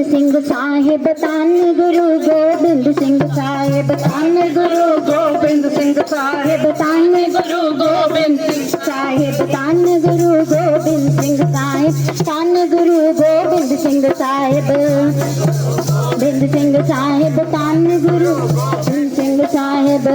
ਗੋਬਿੰਦ ਸਿੰਘ ਸਾਹਿਬ ਤਨ ਗੁਰੂ ਗੋਬਿੰਦ ਸਿੰਘ ਸਾਹਿਬ ਤਨ ਗੁਰੂ ਗੋਬਿੰਦ ਸਿੰਘ ਸਾਹਿਬ ਤਨ ਗੁਰੂ ਗੋਬਿੰਦ ਸਿੰਘ ਸਾਹਿਬ ਤਨ ਗੁਰੂ ਗੋਬਿੰਦ ਸਿੰਘ ਸਾਹਿਬ ਤਨ ਗੁਰੂ ਗੋਬਿੰਦ ਸਿੰਘ ਸਾਹਿਬ। ਬਿੰਦ ਸਿੰਘ ਸਾਹਿਬ ਤਨ ਗੁਰੂ ਸਿੰਘ ਸਾਹਿਬ।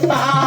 Bye.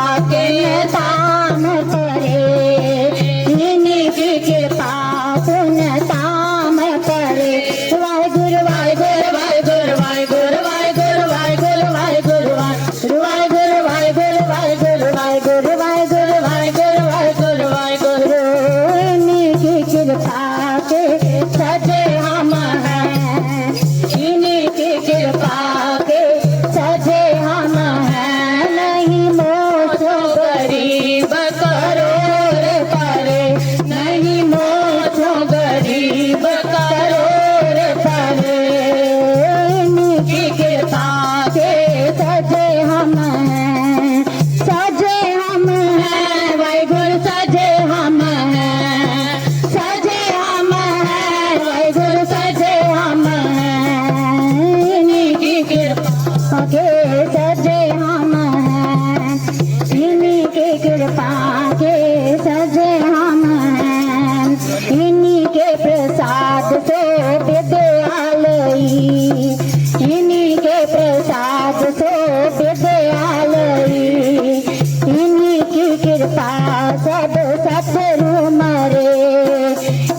சத்தருமாரே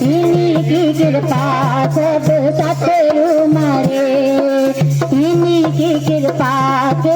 இனி கீழ் பார்த்து சத்தருமாரே இனி கீழ் பார்த்து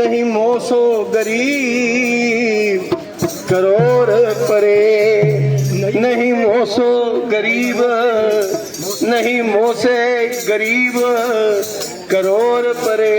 नहीं मोसो गरीब करोड़ परे नहीं मोसो गरीब नहीं मोसे गरीब करोड़ परे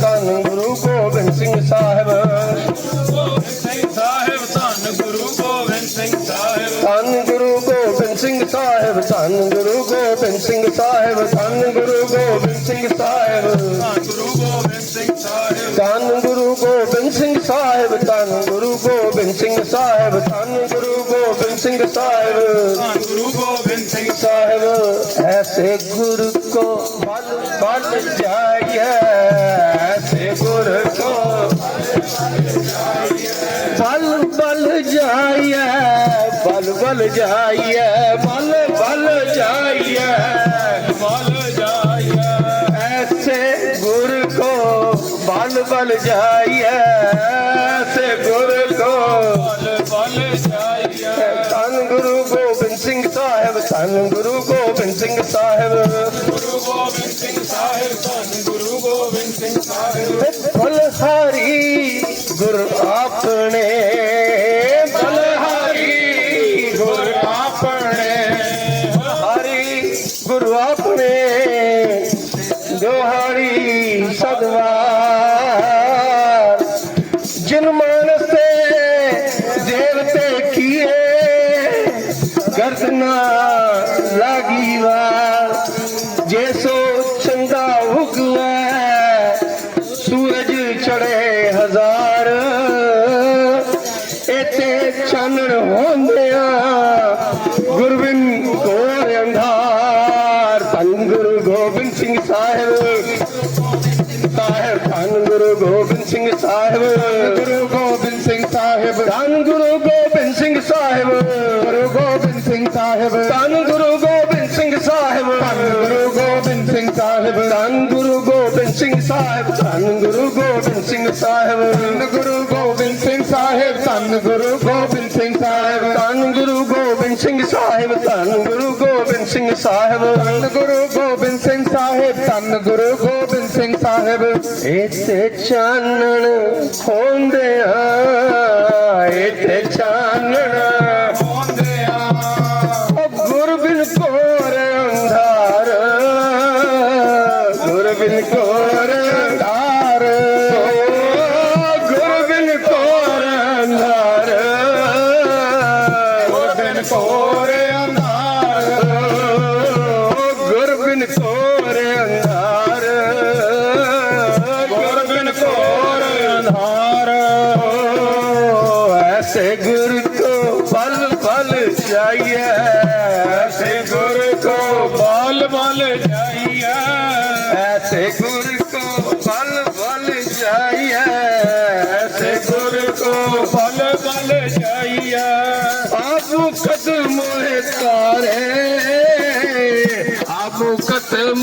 ਧੰਨ ਗੁਰੂ ਗੋਬਿੰਦ ਸਿੰਘ ਸਾਹਿਬ। ਧੰਨ ਗੁਰੂ ਗੋਬਿੰਦ ਸਿੰਘ ਸਾਹਿਬ ਧੰਨ ਗੁਰੂ ਗੋਬਿੰਦ ਸਿੰਘ ਸਾਹਿਬ ਧੰਨ ਗੁਰੂ ਗੋਬਿੰਦ ਸਿੰਘ ਸਾਹਿਬ। ਧੰਨ ਗੁਰੂ ਗੋਬਿੰਦ ਸਿੰਘ ਸਾਹਿਬ ਗੁਰੂ ਗੋਬਿੰਦ ਸਿੰਘ ਸਾਹਿਬ ਧੰਨ ਗੁਰੂ ਗੋਬਿੰਦ ਸਿੰਘ ਸਾਹਿਬ ਧੰਨ ਗੁਰੂ ਗੋਬਿੰਦ ਸਿੰਘ ਸਾਹਿਬ ਧੰਨ ਗੁਰੂ ਗੋਬਿੰਦ ਸਿੰਘ ਸਾਹਿਬ। ਧੰਨ ਗੁਰੂ ਗੋਬਿੰਦ ਸਿੰਘ ਸਾਹਿਬ ਐਸੇ ਗੁਰ ਜਾਈਏ ਬਲ ਬਲ ਜਾਈਏ ਬਲ ਗੁਰੂ ਗੋਬਿੰਦ ਸਿੰਘ ਸਾਹਿਬ ਧੰਨ ਗੁਰੂ ਗੋਬਿੰਦ ਸਿੰਘ ਸਾਹਿਬ ਗੁਰੂ ਗੋਬਿੰਦ ਸਿੰਘ ਸਾਹਿਬ, ਧੰਨ ਗੁਰੂ ਗੋਬਿੰਦ ਸਿੰਘ ਸਾਹਿਬ। ਫਲ ਹਰੀ ਗੁਰ ਆਪਣੇ। ਬਲ दोहारी सदवार जिन मानस ते देवते किए गर्दना ਗੋਬਿੰਦ ਸਿੰਘ ਸਾਹਿਬ। ਧੰਨ ਗੁਰੂ ਗੋਬਿੰਦ ਸਿੰਘ ਸਾਹਿਬ ਧੰਨ ਗੁਰੂ ਗੋਬਿੰਦ ਸਿੰਘ ਸਾਹਿਬ। ਧੰਨ ਗੁਰੂ ਗੋਬਿੰਦ ਸਿੰਘ ਸਾਹਿਬ ਧੰਨ ਗੁਰੂ ਗੋਬਿੰਦ ਸਿੰਘ ਸਾਹਿਬ। ਧੰਨ ਗੁਰੂ ਗੋਬਿੰਦ ਸਿੰਘ ਸਾਹਿਬ ਧੰਨ ਗੁਰੂ ਗੋਬਿੰਦ ਸਿੰਘ ਸਾਹਿਬ। ਇਥੇ ਚਾਨਣ ਹੁੰਦਿਆਂ ਇਥੇ ਚਾਨਣ ऐसे गुरु को पल पल चाहिए ऐसे गुरु को बल बल चाहिए ऐसे गुरु को पल पल चाहिए ऐसे गुरु को पल पल चाहिए आप कदम तारे आप कदम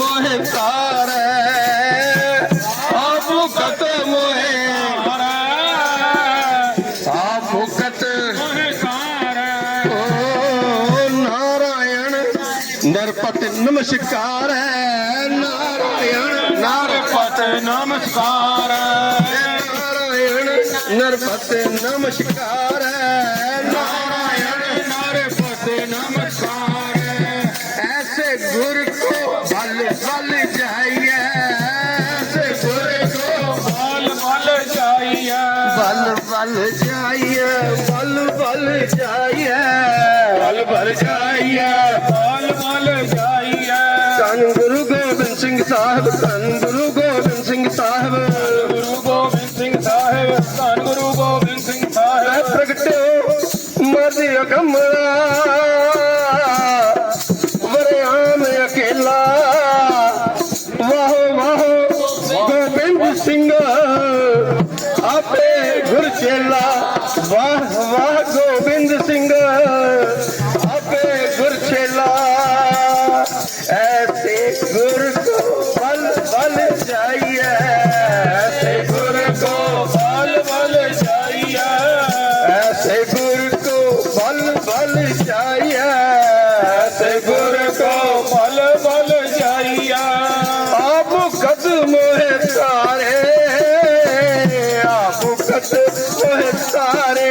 ਨਰਪਤ ਨਮਸਕਾਰ ਹੈ ਨਾਰਾਇਣ ਨਰਪਤ ਨਮਸਕਾਰ ਨਾਰਾਇਣ ਨਰਪਤ ਨਮਸਕਾਰ మధ్య కమ్ముడా सत सोहसारे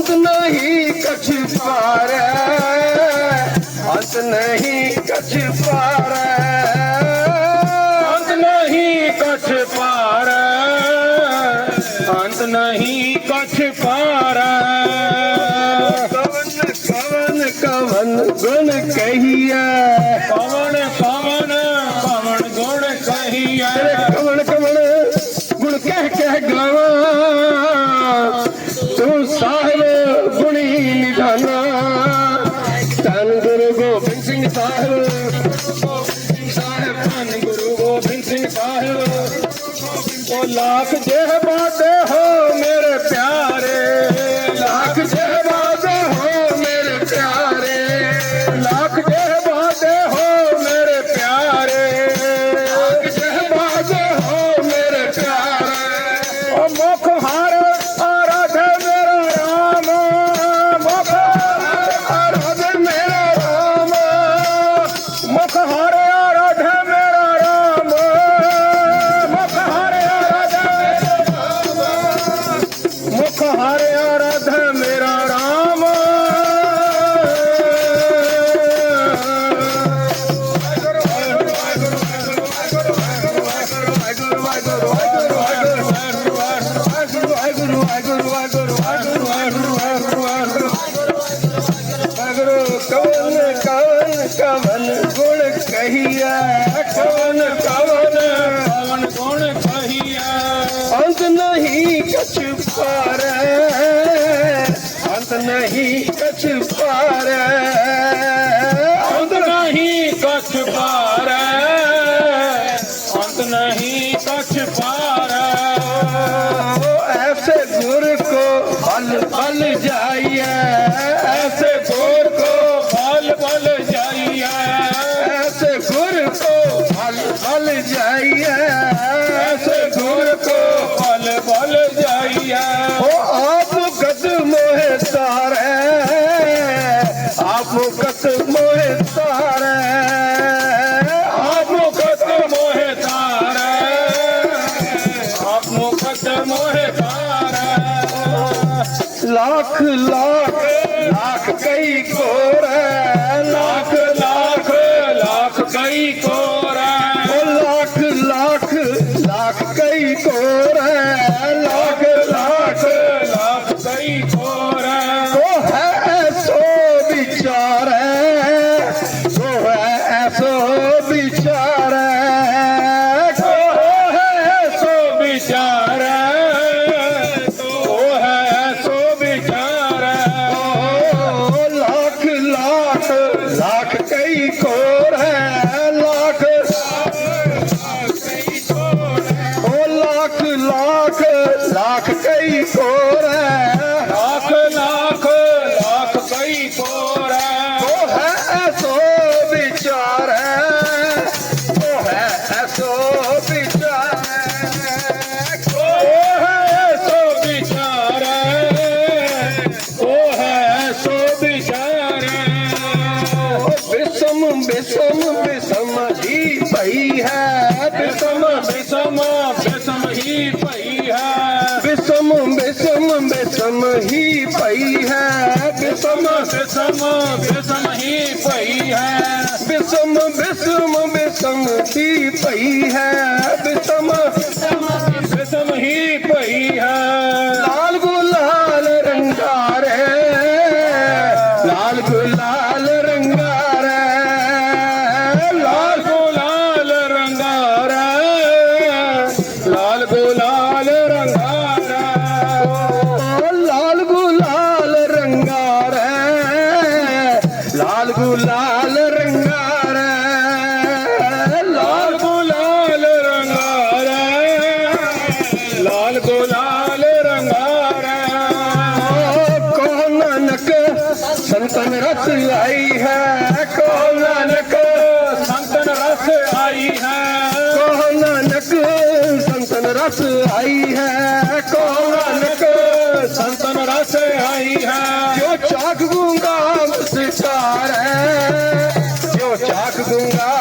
हंस नहीं कछ पार हंस नहीं कछ पार ਸਿੰਘ ਸਾਹਿਬ। ਉਹ ਲੱਖ ਜੇ ਪਾਤੇ ਹੋ ਮੇਰੇ ਪਿਆਰੇ ਲੱਖ te para मैं जो चाख दूंगा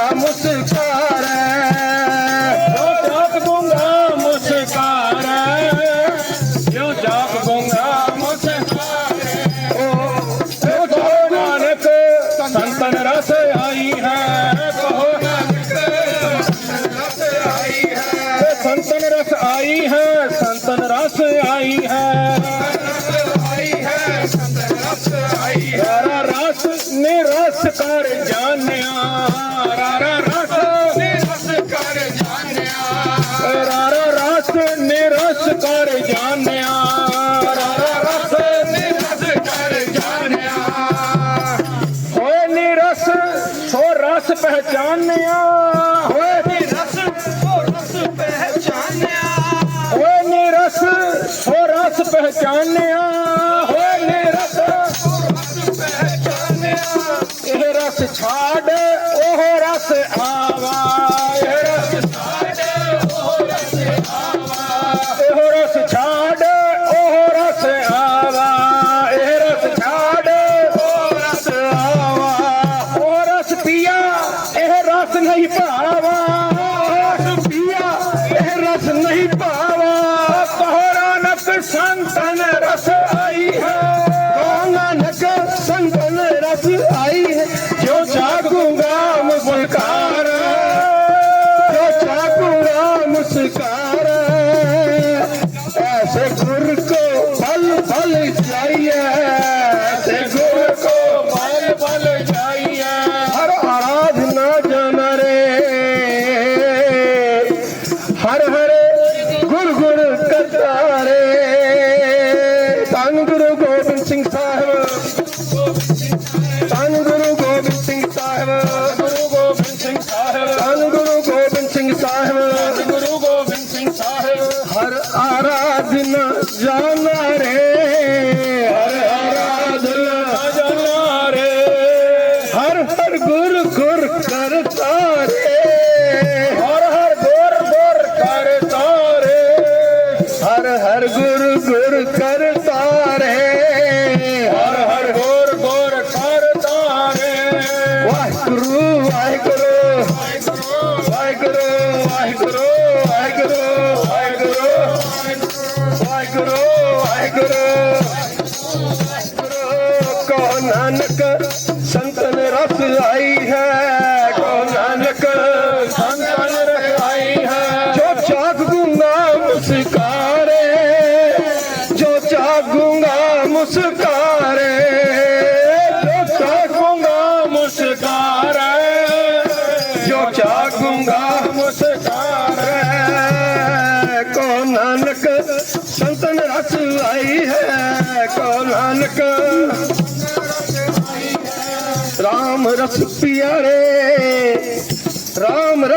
Lord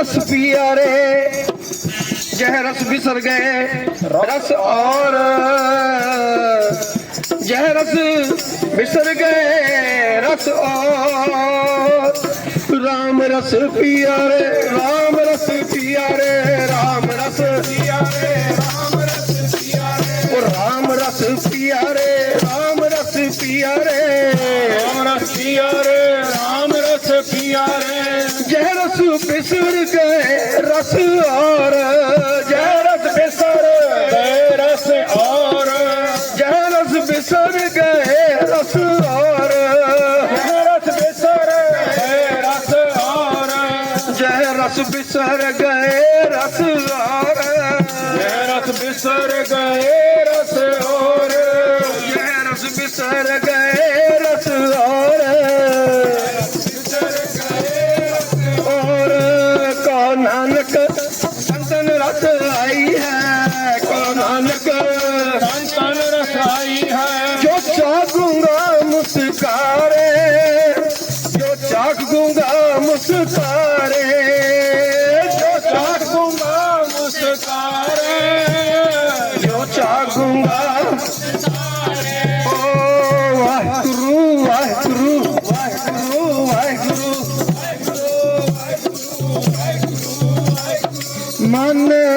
रस पिया रे जह रस बिसर गए रस और जह रस बिसर गए रस और राम रस पिया रे राम रस पिया रे राम रस पिया रे राम रस पिया रे राम रस पिया रे राम रस पिया रे राम रस पिया रे राम रस पिया रे ਬਿਸਰ ਗਏ, ਰਸ ਔਰ। ਜੈ ਰਸ ਬਿਸਰ ਰਸ ਔਰ। ਜੈ ਬਿਸਰ ਗਏ, ਰਸ ਔਰ। ਰਸ ਬਿਸਰ ਗਏ, ਰਸ ਔਰ। ਜੈ ਬਿਸਰ ਗਏ